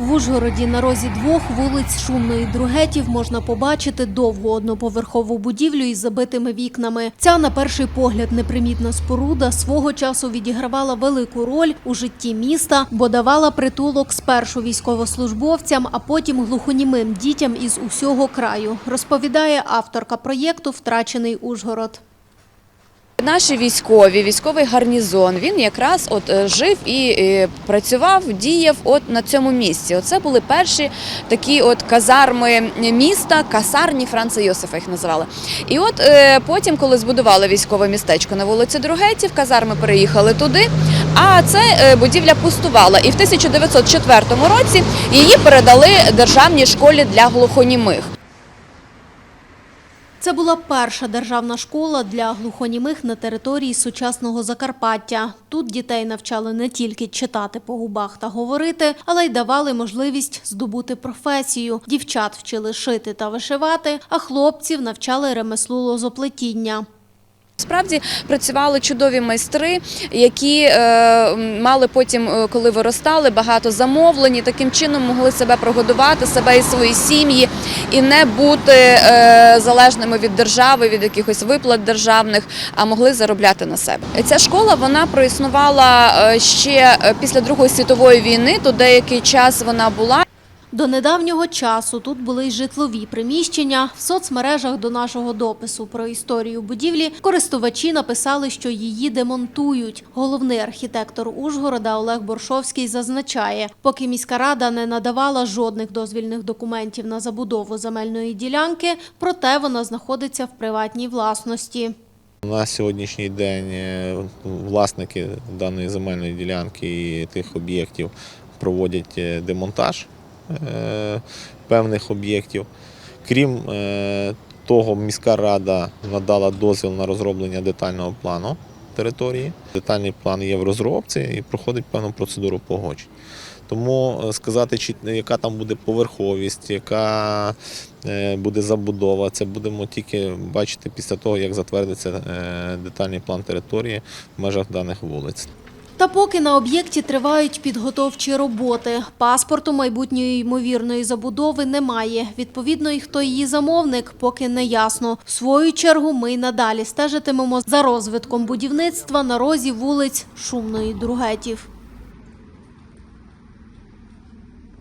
В Ужгороді на розі двох вулиць Шумної Другетів можна побачити довгу одноповерхову будівлю із забитими вікнами. Ця, на перший погляд, непримітна споруда свого часу відігравала велику роль у житті міста, бо давала притулок спершу військовослужбовцям, а потім глухонімим дітям із усього краю, розповідає авторка проєкту Втрачений Ужгород. Наші військові, військовий гарнізон, він якраз от е, жив і е, працював, діяв от на цьому місці. Оце були перші такі от казарми міста, касарні Франца Йосифа їх називали. І от е, потім, коли збудували військове містечко на вулиці Другетів, казарми переїхали туди. А це будівля пустувала. І в 1904 році її передали державній школі для глухонімих. Це була перша державна школа для глухонімих на території сучасного Закарпаття. Тут дітей навчали не тільки читати по губах та говорити, але й давали можливість здобути професію. Дівчат вчили шити та вишивати, а хлопців навчали ремеслу лозоплетіння. Справді працювали чудові майстри, які е, мали потім, е, коли виростали, багато замовлень, і таким чином могли себе прогодувати, себе і свої сім'ї, і не бути е, залежними від держави, від якихось виплат державних, а могли заробляти на себе. Ця школа вона проіснувала ще після Другої світової війни. То деякий час вона була. До недавнього часу тут були й житлові приміщення. В соцмережах до нашого допису про історію будівлі користувачі написали, що її демонтують. Головний архітектор Ужгорода Олег Боршовський зазначає, поки міська рада не надавала жодних дозвільних документів на забудову земельної ділянки, проте вона знаходиться в приватній власності. На сьогоднішній день е, власники даної земельної ділянки і тих об'єктів проводять е, демонтаж певних об'єктів. Крім е, того, міська рада надала дозвіл на розроблення детального плану території. Детальний план є в розробці і проходить певну процедуру погоджень. Тому е, сказати, яка там буде поверховість, яка е, буде забудова, це будемо тільки бачити після того, як затвердиться е, детальний план території в межах даних вулиць. Та поки на об'єкті тривають підготовчі роботи, паспорту майбутньої ймовірної забудови немає. Відповідно, і хто її замовник, поки не ясно. В свою чергу ми й надалі стежитимемо за розвитком будівництва на розі вулиць Шумної Другетів.